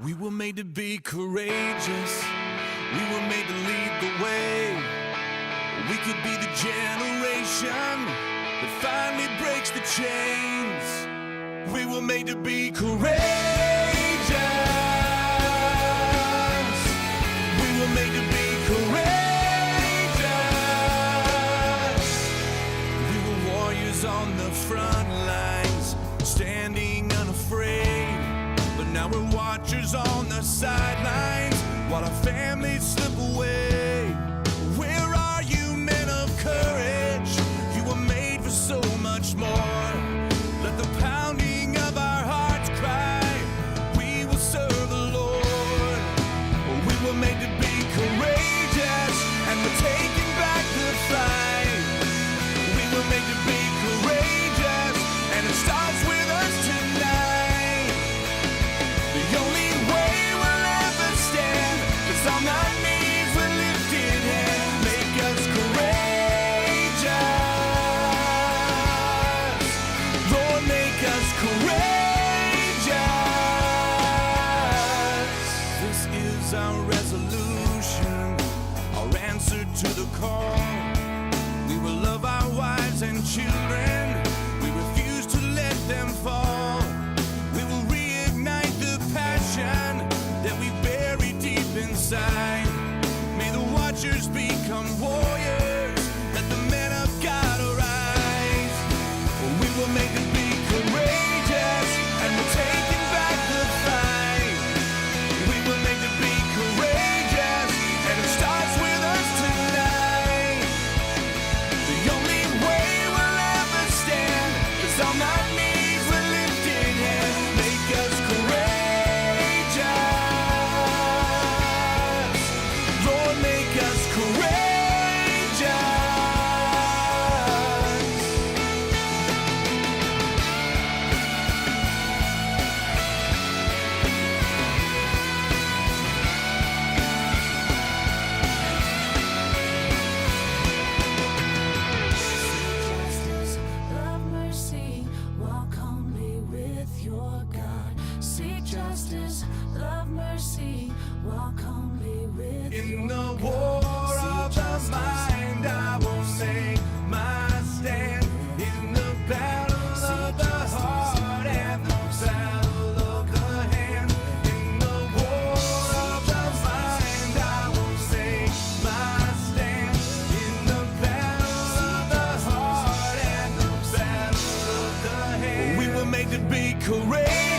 We were made to be courageous. We were made to lead the way. We could be the generation that finally breaks the chains. We were made to be courageous. Now we're watchers on the sidelines while our families resolution, our answer to the call. We will love our wives and children. could be courageous.